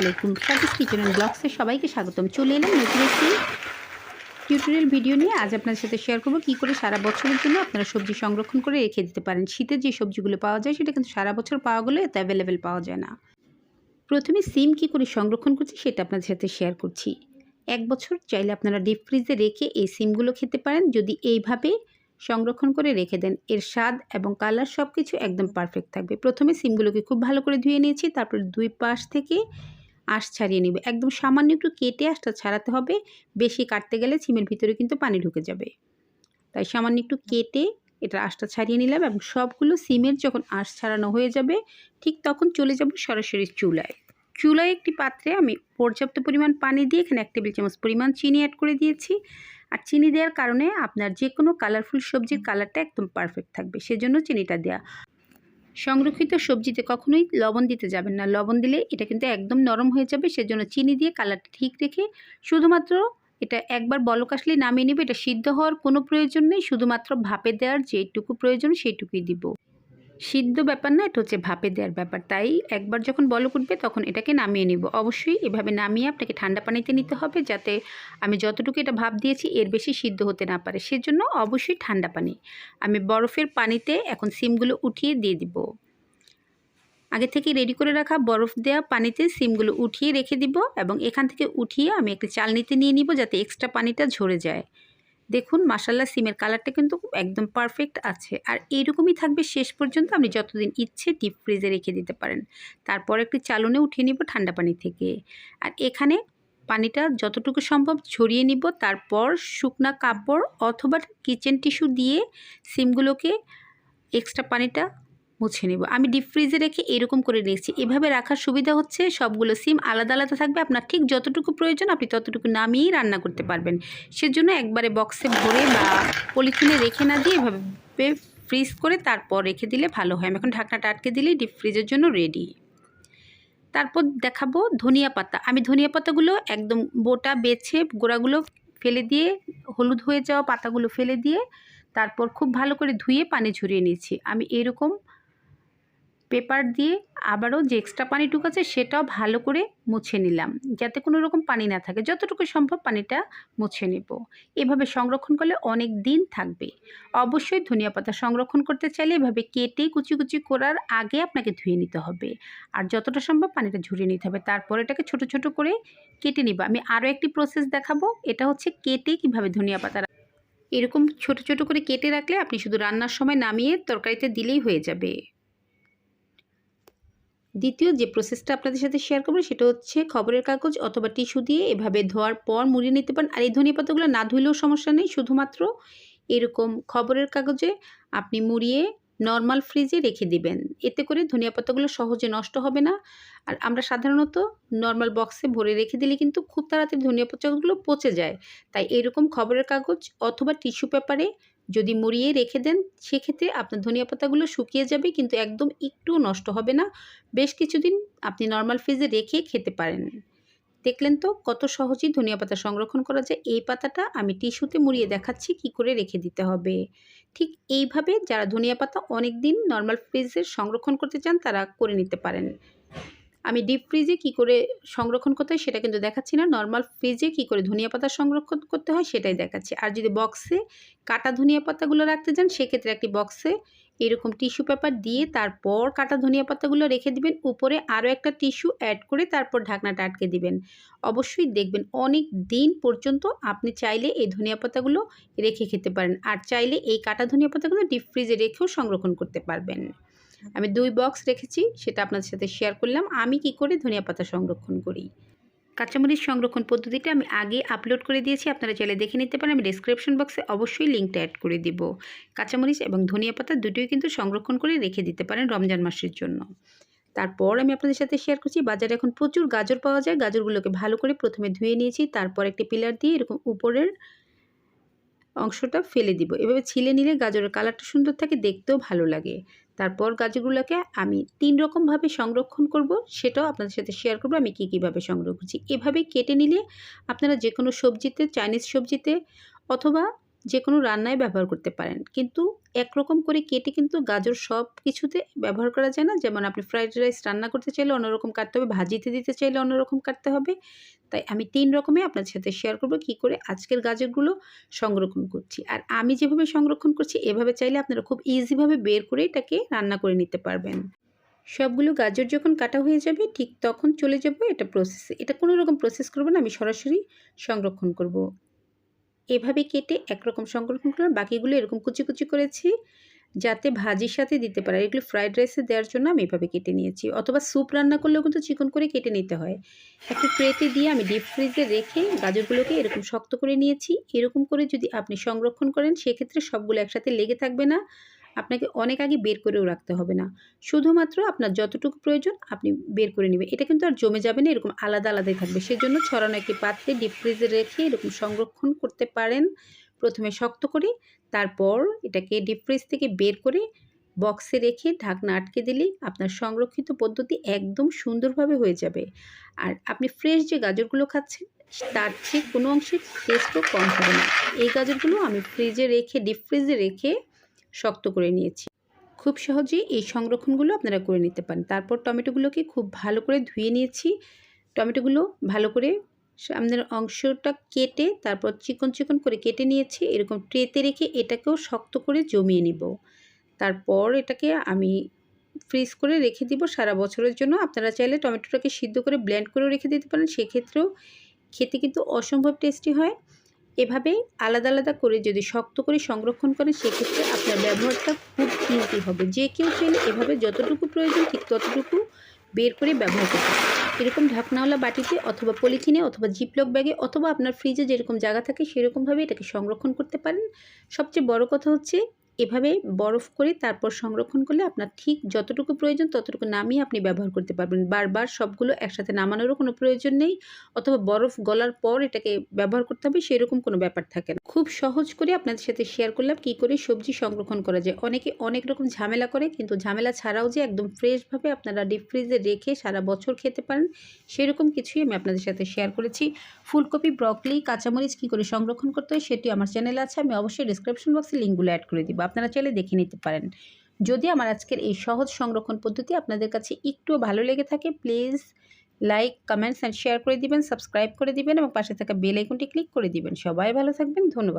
আলাইকুম। সাজিস কিচেন ব্লগসে সবাইকে স্বাগতম। চলে এলাম নতুন একটি টিউটোরিয়াল ভিডিও নিয়ে। আজ আপনাদের সাথে শেয়ার করব কী করে সারা বছরের জন্য আপনারা সবজি সংরক্ষণ করে রেখে দিতে পারেন। শীতের যে সবজিগুলো পাওয়া যায়, সেটা কিন্তু সারা বছর পাওয়া গেলে এত অ্যাভেলেবেল পাওয়া যায় না। প্রথমে সিম কী করে সংরক্ষণ করছি, সেটা আপনাদের সাথে শেয়ার করছি। এক বছর চাইলে আপনারা ডিপ ফ্রিজে রেখে এই সিমগুলো খেতে পারেন। যদি এইভাবে সংরক্ষণ করে রেখে দেন, এর স্বাদ এবং কালার সব কিছু একদম পারফেক্ট থাকবে। প্রথমে সিমগুলোকে খুব ভালো করে ধুয়ে নিয়েছি। তারপর দুই পাশ থেকে আঁশ ছাড়িয়ে নেবে। একদম সামান্য একটু কেটে আঁশটা ছাড়াতে হবে। বেশি কাটতে গেলে সিমের ভিতরে কিন্তু পানি ঢুকে যাবে। তাই সামান্য একটু কেটে এটা আঁশটা ছাড়িয়ে নিলাম এবং সবগুলো সিমের যখন আঁশ ছাড়ানো হয়ে যাবে, ঠিক তখন চলে যাব সরাসরি চুলায়। চুলায় একটি পাত্রে আমি পর্যাপ্ত পরিমাণ পানি দিয়ে এখানে এক টেবিল চামচ পরিমাণ চিনি অ্যাড করে দিয়েছি। আর চিনি দেওয়ার কারণে আপনার যে কোনো কালারফুল সবজির কালারটা একদম পারফেক্ট থাকবে। সেজন্য চিনিটা দেওয়া সংরক্ষিত সবজিতে কখনোই লবণ দিতে যাবেন না। লবণ দিলে এটা কিন্তু একদম নরম হয়ে যাবে, সেজন্য চিনি দিয়ে কালারটা ঠিক রেখে শুধুমাত্র এটা একবার বলক আসলেই নামিয়ে নেবে, এটা সিদ্ধ হওয়ার কোনো প্রয়োজন নেই, শুধুমাত্র ভাপে দেওয়ার যেটুকু প্রয়োজন সেইটুকুই দিব। সিদ্ধ ব্যাপার না, এটা হচ্ছে ভাপে দেওয়ার ব্যাপার। তাই একবার যখন বলক উঠবে, তখন এটাকে নামিয়ে নিব। অবশ্যই এভাবে নামিয়ে আপনাকে ঠান্ডা পানিতে নিতে হবে, যাতে আমি যতটুকু এটা ভাপ দিয়েছি, এর বেশি সিদ্ধ হতে না পারে। সেজন্য অবশ্যই ঠান্ডা পানি। আমি বরফের পানিতে এখন সিমগুলো উঠিয়ে দিয়ে দিব। আগে থেকে রেডি করে রাখা বরফ দেওয়া পানিতে সিমগুলো উঠিয়ে রেখে দিব এবং এখান থেকে উঠিয়ে আমি একটা চালনিতে নিয়ে নিব, যাতে এক্সট্রা পানিটা ঝরে যায়। দেখুন মাসাল্লা সিমের কালারটা কিন্তু একদম পারফেক্ট আছে। আর এইরকমই থাকবে শেষ পর্যন্ত আপনি যতদিন ইচ্ছে ডিপ ফ্রিজে রেখে দিতে পারেন। তারপর একটি চালনে উঠিয়ে নিব ঠান্ডা পানি থেকে। আর এখানে পানিটা যতটুকু সম্ভব ছড়িয়ে নিব, তারপর শুকনা কাপড় অথবা কিচেন টিস্যু দিয়ে সিমগুলোকে এক্সট্রা পানিটা মুছে নেব। আমি ডিপ ফ্রিজে রেখে এরকম করে নিয়েছি। এভাবে রাখার সুবিধা হচ্ছে সবগুলো সিম আলাদা আলাদা থাকবে। আপনার ঠিক যতটুকু প্রয়োজন আপনি ততটুকু নামিয়েই রান্না করতে পারবেন। সেজন্য একবারে বক্সে ভরে বা পলিথিনে রেখে না দিয়ে এভাবে ফ্রিজ করে তারপর রেখে দিলে ভালো হয়। আমি এখন ঢাকনাটা আটকে দিলেই ডিপ ফ্রিজের জন্য রেডি তারপর দেখাবো ধনিয়া পাতা। আমি ধনিয়া পাতাগুলো একদম বোটা বেছে গোড়াগুলো ফেলে দিয়ে, হলুদ হয়ে যাওয়া পাতাগুলো ফেলে দিয়ে, তারপর খুব ভালো করে ধুয়ে পানি ঝরিয়ে নিয়েছি। আমি এরকম পেপার দিয়ে আবারও যে এক্সট্রা পানিটুকু আছে সেটাও ভালো করে মুছে নিলাম। যাতে কোনো রকম পানি না থাকে। যতটুকু সম্ভব পানিটা মুছে নেব। এভাবে সংরক্ষণ করলে অনেক দিন থাকবে। অবশ্যই ধনিয়া পাতা সংরক্ষণ করতে চাইলে এভাবে কেটে কুচি কুচি করার আগে আপনাকে ধুয়ে নিতে হবে। আর যতটা সম্ভব পানিটা ঝরিয়ে নিতে হবে। তারপর এটাকে ছোট ছোট করে কেটে নিব। আমি আরও একটি প্রসেস দেখাবো। এটা হচ্ছে কেটে কীভাবে ধনিয়া পাতা এরকম ছোট ছোট করে কেটে রাখলে আপনি শুধু রান্নার সময় নামিয়ে তরকারিতে দিলেই হয়ে যাবে। দ্বিতীয় যে প্রসেসটা আপনাদের সাথে শেয়ার করব সেটা হচ্ছে খবরের কাগজ অথবা টিস্যু দিয়ে এভাবে ধোয়ার পর মুড়িয়ে নিতে পারেন। আর এই ধনিয়া পাতাগুলো না ধুইলেও সমস্যা নেই, শুধুমাত্র এরকম খবরের কাগজে আপনি মুড়িয়ে নর্মাল ফ্রিজে রেখে দিবেন। এতে করে ধনিয়া পাতাগুলো সহজে নষ্ট হবে না। আর আমরা সাধারণত নর্মাল বক্সে ভরে রেখে দিলে কিন্তু খুব তাড়াতাড়ি ধনিয়া পাতাগুলো পচে যায়। তাই এরকম খবরের কাগজ অথবা টিস্যু পেপারে যদি মুড়িয়ে রেখে দেন, সেক্ষেত্রে আপনার ধনিয়া পাতাগুলো শুকিয়ে যাবে, কিন্তু একদম একটুও নষ্ট হবে না। বেশ কিছুদিন আপনি নর্মাল ফ্রিজে রেখে খেতে পারেন। দেখলেন তো কত সহজেই ধনিয়া পাতা সংরক্ষণ করা যায়? এই পাতাটা আমি টিস্যুতে মুড়িয়ে দেখাচ্ছি কি করে রেখে দিতে হবে। ঠিক এইভাবে যারা ধনিয়া পাতা অনেক দিন নর্মাল ফ্রিজে সংরক্ষণ করতে চান, তারা করে নিতে পারেন। আমি ডিপ ফ্রিজে কি করে সংরক্ষণ করতে হয় সেটা কিন্তু দেখাচ্ছি না। নর্মাল ফ্রিজে কি করে ধনিয়া পাতা সংরক্ষণ করতে হয় সেটাই দেখাচ্ছি। আর যদি বক্সে কাটা ধনিয়া পাতাগুলো রাখতে চান, সেক্ষেত্রে একটি বক্সে এরকম টিস্যু পেপার দিয়ে তারপর কাটা ধনিয়া পাতাগুলো রেখে দিবেন। উপরে আরও একটা টিস্যু অ্যাড করে তারপর ঢাকনাটা আটকে দিবেন। অবশ্যই দেখবেন অনেক দিন পর্যন্ত আপনি চাইলে এই ধনিয়া পাতাগুলো রেখে খেতে পারেন। আর চাইলে এই কাটা ধনিয়া পাতাগুলো ডিপ ফ্রিজে রেখেও সংরক্ষণ করতে পারবেন। আমি দুই বক্স রেখেছি, সেটা আপনাদের সাথে শেয়ার করলাম। আমি কি করে ধনিয়া পাতা সংরক্ষণ করি? কাঁচামরিচ সংরক্ষণ পদ্ধতিটা আমি আগে আপলোড করে দিয়েছি, আপনারা চাইলে দেখে নিতে পারেন। আমি ডিসক্রিপশন বক্সে অবশ্যই লিঙ্কটা অ্যাড করে দিব। কাঁচামরিচ এবং ধনিয়া পাতা দুটোই কিন্তু সংরক্ষণ করে রেখে দিতে পারেন রমজান মাসের জন্য। তারপর আমি আপনাদের সাথে শেয়ার করছি, বাজারে এখন প্রচুর গাজর পাওয়া যায়। গাজরগুলোকে ভালো করে প্রথমে ধুয়ে নিয়েছি, তারপর একটি পিলার দিয়ে এরকম উপরের অংশটা ফেলে দিব। এভাবে ছিলে নিলে গাজরের কালারটা সুন্দর থাকে, দেখতেও ভালো লাগে। তারপর গাছগুলোকে আমি তিন রকমভাবে সংরক্ষণ করব, সেটাও আপনাদের সাথে শেয়ার করব, আমি কী কীভাবে সংগ্রহ করছি। এভাবে কেটে নিলে আপনারা যে কোনো সবজিতে চাইনিজ সবজিতে অথবা যে কোনো রান্নায় ব্যবহার করতে পারেন। কিন্তু একরকম করে কেটে কিন্তু গাজর সব কিছুতে ব্যবহার করা যায় না। যেমন আপনি ফ্রাইড রাইস রান্না করতে চাইলে অন্যরকম কাটতে হবে, ভাজিতে দিতে চাইলে অন্যরকম কাটতে হবে। তাই আমি তিন রকমে আপনার সাথে শেয়ার করব কি করে আজকের গাজরগুলো সংরক্ষণ করছি। আর আমি যেভাবে সংরক্ষণ করছি, এভাবে চাইলে আপনারা খুব ইজিভাবে বের করে এটাকে রান্না করে নিতে পারবেন। সবগুলো গাজর যখন কাটা হয়ে যাবে, ঠিক তখন চলে যাব এটা প্রসেসে এটা কোনো রকম প্রসেস করব না, আমি সরাসরি সংরক্ষণ করব। এভাবে কেটে একরকম সংরক্ষণ করলাম। বাকিগুলো এরকম কুচি কুচি করেছি যাতে ভাজির সাথে দিতে পারে। এগুলো ফ্রাইড রাইসে দেওয়ার জন্য আমি এভাবে কেটে নিয়েছি। অথবা স্যুপ রান্না করলেও কিন্তু চিকন করে কেটে নিতে হয়। একটা ট্রেতে দিয়ে আমি ডিপ ফ্রিজে রেখে গাজরগুলোকে এরকম শক্ত করে নিয়েছি। এরকম করে যদি আপনি সংরক্ষণ করেন, সেক্ষেত্রে সবগুলো একসাথে লেগে থাকবে না। আপনাকে অনেক আগে বের করেও রাখতে হবে না। শুধুমাত্র আপনার যতটুকু প্রয়োজন আপনি বের করে নেবেন। এটা কিন্তু আর জমে যাবে না, এরকম আলাদা আলাদাই থাকবে। সেজন্য ছড়ানো একটি পাত্রে ডিপ ফ্রিজে রেখে এরকম সংরক্ষণ করতে পারেন। প্রথমে শক্ত করে, তারপর এটাকে ডিপ ফ্রিজ থেকে বের করে বক্সে রেখে ঢাকনা আটকে দিলে আপনার সংরক্ষিত পদ্ধতি একদম সুন্দরভাবে হয়ে যাবে। আর আপনি ফ্রেশ যে গাজরগুলো খাচ্ছেন, তার চেয়ে কোনো অংশে টেস্টও কম হবে না। এই গাজরগুলো আমি ফ্রিজে রেখে ডিপ ফ্রিজে রেখে শক্ত করে নিয়েছি। খুব সহজেই এই সংরক্ষণগুলো আপনারা করে নিতে পারেন। তারপর টমেটোগুলোকে খুব ভালো করে ধুয়ে নিয়েছি। টমেটোগুলো ভালো করে সামনের অংশটা কেটে তারপর চিকন চিকন করে কেটে নিয়েছি। এরকম ট্রেতে রেখে এটাকেও শক্ত করে জমিয়ে নিব। তারপর এটাকে আমি ফ্রিজ করে রেখে দিব। সারা বছরের জন্য আপনারা চাইলে টমেটোটাকে সিদ্ধ করে ব্লেন্ড করেও রেখে দিতে পারেন। সেক্ষেত্রেও খেতে কিন্তু অসম্ভব টেস্টি হয়। এভাবে আলাদা আলাদা করে যদি শক্ত করে সংরক্ষণ করেন, সেক্ষেত্রে আপনার ব্যবহারটা খুব ইজি হবে। যে কেউ চাইলে এভাবে যতটুকু প্রয়োজন ঠিক ততটুকু বের করে ব্যবহার করতে এরকম ঢাকনাওয়ালা বাটিতে অথবা পলিথিনে অথবা জিপলক ব্যাগে অথবা আপনার ফ্রিজে যেরকম জায়গা থাকে, সেরকমভাবে এটাকে সংরক্ষণ করতে পারেন। সবচেয়ে বড় কথা হচ্ছে এভাবে বরফ করে তারপর সংরক্ষণ করলে আপনার ঠিক যতটুকু প্রয়োজন ততটুকু নামিয়ে আপনি ব্যবহার করতে পারবেন। বারবার সবগুলো একসাথে নামানোরও কোনো প্রয়োজন নেই, অথবা বরফ গলার পর এটাকে ব্যবহার করতে হবে, সেরকম কোনো ব্যাপার থাকে না। খুব সহজ করে আপনাদের সাথে শেয়ার করলাম কী করে সবজি সংরক্ষণ করা যায়। অনেকে অনেক রকম ঝামেলা করে, কিন্তু ঝামেলা ছাড়াও যে একদম ফ্রেশভাবে আপনারা ডিপ ফ্রিজে রেখে সারা বছর খেতে পারেন, সেরকম কিছুই আমি আপনাদের সাথে শেয়ার করেছি। ফুলকপি ব্রকলি কাঁচামরিচ কী করে সংরক্ষণ করতে হয় সেটি আমার চ্যানেলে আছে। আমি অবশ্যই ডিসক্রিপশন বক্সে লিঙ্কগুলো অ্যাড করে দিব। আপনারা চাইলে দেখে নিতে পারেন। যদি আমার আজকের এই সহজ সংরক্ষণ পদ্ধতি আপনাদের কাছে একটু ভালো লেগে থাকে please like comments and share করে দিবেন সাবস্ক্রাইব করে দিবেন এবং পাশে থাকা বেল আইকনটি ক্লিক করে দিবেন। সবাই ভালো থাকবেন, ধন্যবাদ।